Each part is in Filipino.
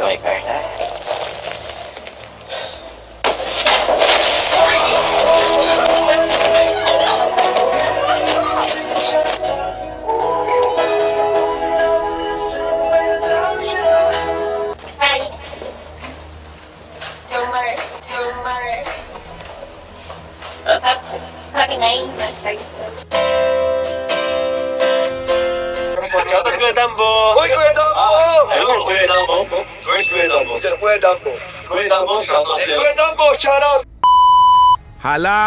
nine. Sorry. Shoutout Kuya Dambo! Hoy, Kuya Dambo! Ayun, Kuya Dambo. Kuya Dambo? Kuya Dambo. Kuya Dambo, shout out! Hala!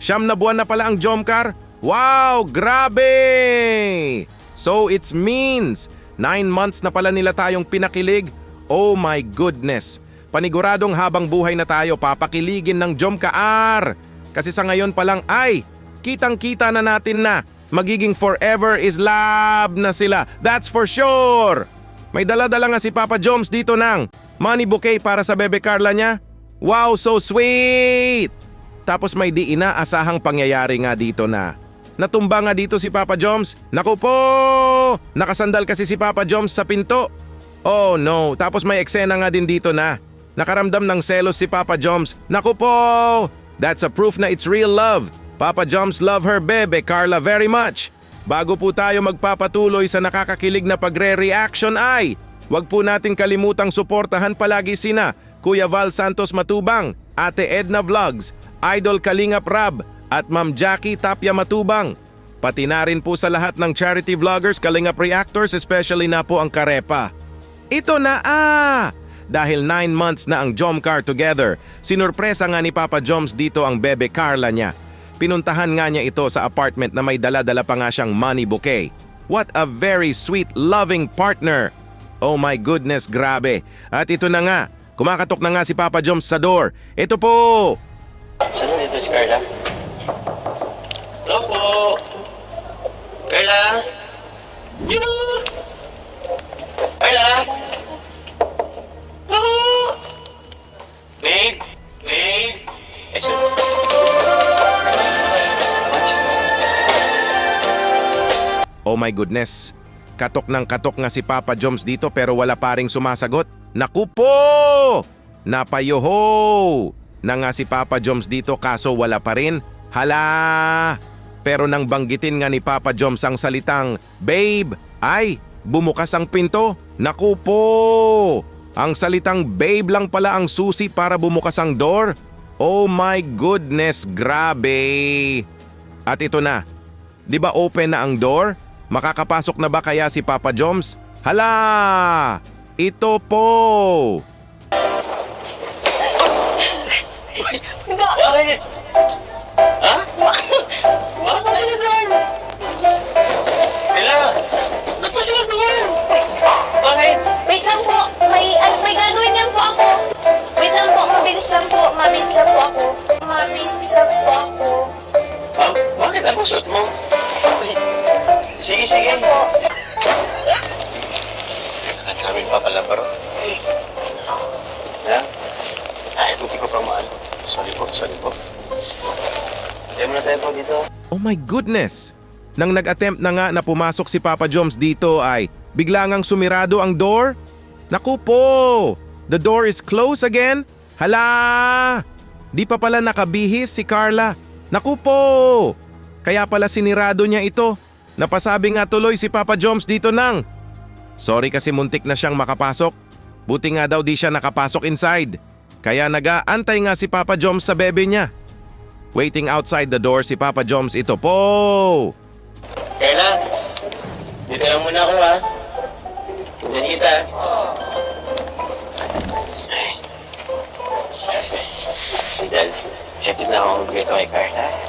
Siyam na buwan na pala ang Jomcar? Wow! Grabe! So it's means, nine months na pala nila tayong pinakilig? Oh my goodness! Paniguradong habang buhay na tayo papakiligin ng Jomcar. Kasi sa ngayon pa lang ay, kitang-kita na natin na magiging forever is love na sila. That's for sure! May dala-dala nga si Papa Joms dito ng money bouquet para sa bebe Carla niya. Wow, so sweet! Tapos may di inaasahang pangyayari nga dito na. Natumba nga dito si Papa Joms. Naku po! Nakasandal kasi si Papa Joms sa pinto. Oh no, tapos may eksena nga din dito na. Nakaramdam ng selos si Papa Joms. Naku po! That's a proof na it's real love. Papa Joms love her bebe Carla very much. Bago po tayo magpapatuloy sa nakakakilig na pagre-reaction ay, wag po nating kalimutang suportahan palagi sina Kuya Val Santos Matubang, Ate Edna Vlogs, Idol Kalingap Rab, at Ma'am Jackie Tapia Matubang. Pati na rin po sa lahat ng charity vloggers, Kalingap Reactors, especially na po ang Karepa. Ito na ah! Dahil 9 months na ang Jomcar together, sinurpresa nga ni Papa Joms dito ang bebe Carla niya. Pinuntahan nga niya ito sa apartment na may dala-dala pa nga siyang money bouquet. What a very sweet, loving partner! Oh my goodness, grabe. At ito na nga, kumakatok na nga si Papa Joms sa door. Ito po! Saan dito si Carla? Hello po! Carla? Yoo! Oh my goodness. Katok ng katok nga si Papa Joms dito pero wala pa ring sumasagot. Naku po! Napayoho! Na nga si Papa Joms dito kaso wala pa rin. Hala! Pero nang banggitin nga ni Papa Joms ang salitang, Babe! Ay! Bumukas ang pinto. Naku po! Ang salitang babe lang pala ang susi para bumukas ang door. Oh my goodness, grabe! At ito na, Di ba open na ang door? Makakapasok na ba kaya si Papa Joms? Hala! Ito po! Sige? Ang kami pa pala, bro. Ha? Ay, buti ko pa mahal. Sorry po, sorry po. Kaya muna tayo po dito. Oh my goodness! Nang nag-attempt na nga na pumasok si Papa Joms dito ay bigla ngang sumirado ang door? Naku po! The door is closed again? Hala! Di pa pala nakabihis si Carla. Naku po! Kaya pala sinirado niya ito. Napasabi nga tuloy si Papa Joms dito nang. Sorry kasi muntik na siyang makapasok. Buti nga daw di siya nakapasok inside. Kaya nag-aantay nga si Papa Joms sa bebe niya. Waiting outside the door si Papa Joms ito po. Kayla, dito lang muna ako ha. Dahil, excited na ako mag-greet kay Carla. Pero may laksa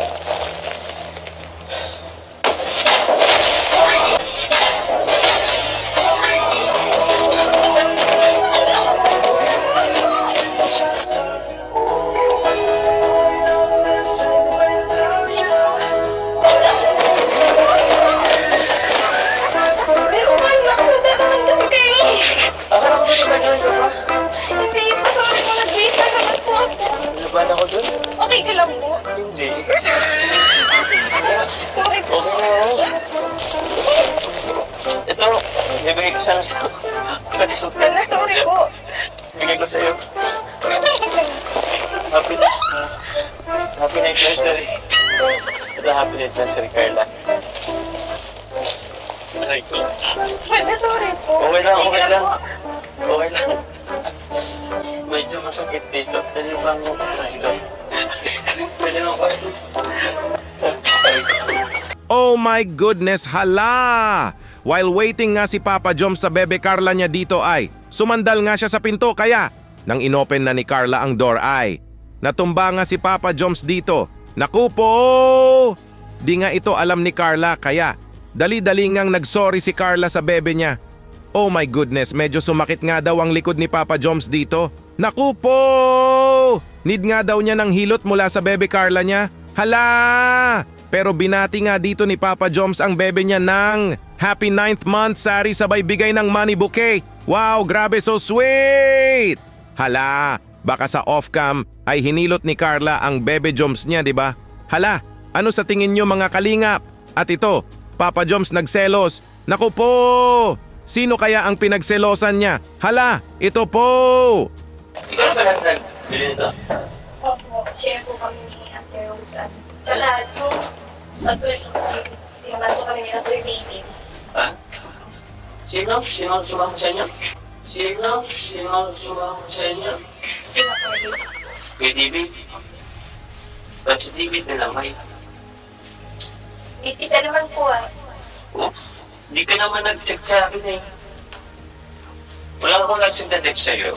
bibigay ko sana. Sa'yo. Nana, sorry po. Bigay ko sa'yo. Happy Happy anniversary. Ito, happy anniversary, Carla. Aray ko. Nana, sorry po. Okay lang, okay lang. Okay lang. Medyo masakit dito. Pwede mo bang mahilo? Pwede mo ba? Ko. Oh my goodness, hala! While waiting nga si Papa Jom sa bebe Carla niya dito ay, sumandal nga siya sa pinto kaya, nang inopen na ni Carla ang door ay, natumba nga si Papa Joms dito. Naku po! Di nga ito alam ni Carla kaya, dali-dali ngang nagsorry si Carla sa bebe niya. Oh my goodness, medyo sumakit nga daw ang likod ni Papa Joms dito. Naku po! Need nga daw niya ng hilot mula sa bebe Carla niya. Hala! Pero binati nga dito ni Papa Joms ang bebe niya ng Happy 9th month sari sabay bigay ng money bouquet. Wow, grabe so sweet! Hala, baka sa off-cam ay hinilot ni Carla ang bebe Joms niya, di ba? Hala, ano sa tingin niyo mga kalingap? At ito, Papa Joms nagselos. Naku po! Sino kaya ang pinagselosan niya? Hala, ito po! Ikaw ba lahat nagbili nito? Opo, share po kami ni Ate Rose at sa lahat po. Pag-tuloy po kami. Tingnan po kami ni Ate David. Sino? Sino ang sumama sa inyo? Sino? Sino ang sumama sa inyo? David. Ba't si David na naman? Busy ka naman po ah. Oh, di ka naman nag-check sa akin eh. Wala akong nagsundadex sa'yo.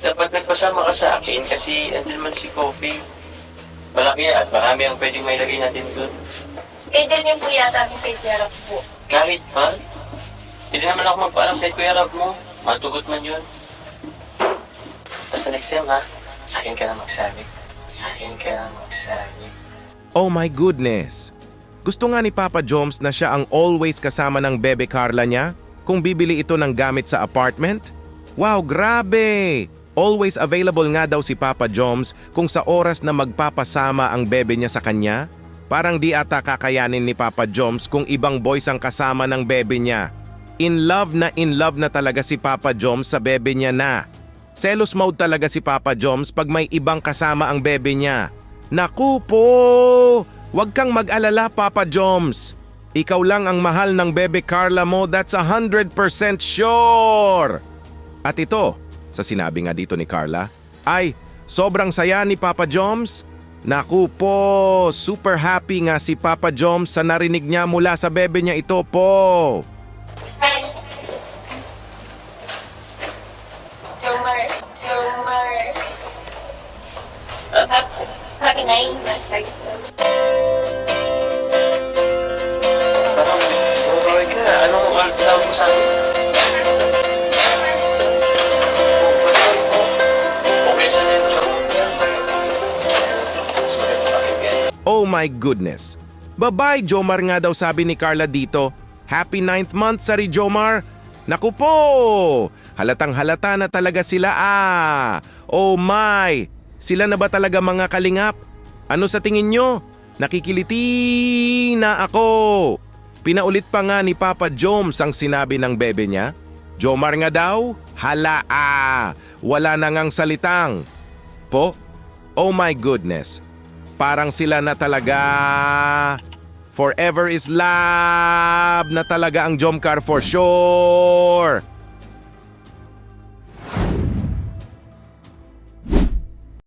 Dapat nagpasama ka sa akin kasi andun man si Coffee. Malaki at marami ang pwedeng may lagay natin doon. Schedule niyo po yata ang Tiara po. Kahit pa, hindi naman ako magpaalam kay Kuya Rab mo. Matugot man yun. Basta next time ha, sa akin ka na magsabi. Sa akin ka na magsabi. Oh my goodness! Gusto nga ni Papa Joms na siya ang always kasama ng bebe Carla niya kung bibili ito ng gamit sa apartment? Wow, grabe! Always available nga daw si Papa Joms kung sa oras na magpapasama ang bebe niya sa kanya. Parang di ata kakayanin ni Papa Joms kung ibang boys ang kasama ng bebe niya. In love na in love na talaga si Papa Joms sa bebe niya na. Selos mode talaga si Papa Joms pag may ibang kasama ang bebe niya. Naku po! Huwag kang mag-alala, Papa Joms. Ikaw lang ang mahal ng bebe Carla mo, that's a hundred percent sure! At ito, sa sinabi nga dito ni Carla, ay sobrang saya ni Papa Joms. Naku po, super happy nga si Papa Joms sa narinig niya mula sa bebe niya ito po. Parang, bumabaway ka. Anong oras tawag mo sa akin? Sa? Oh my goodness. Bye-bye, Jomar nga daw sabi ni Carla dito. Happy ninth month, Sari Jomar. Naku po! Halatang halata na talaga sila ah. Oh my! Sila na ba talaga mga kalingap? Ano sa tingin nyo? Nakikiliti na ako. Pinaulit pa nga ni Papa Joms ang sinabi ng bebe niya. Jomar nga daw? Hala ah! Wala na ngang salitang. Po? Oh my goodness. Parang sila na talaga. Forever is love na talaga ang Jomcar for sure.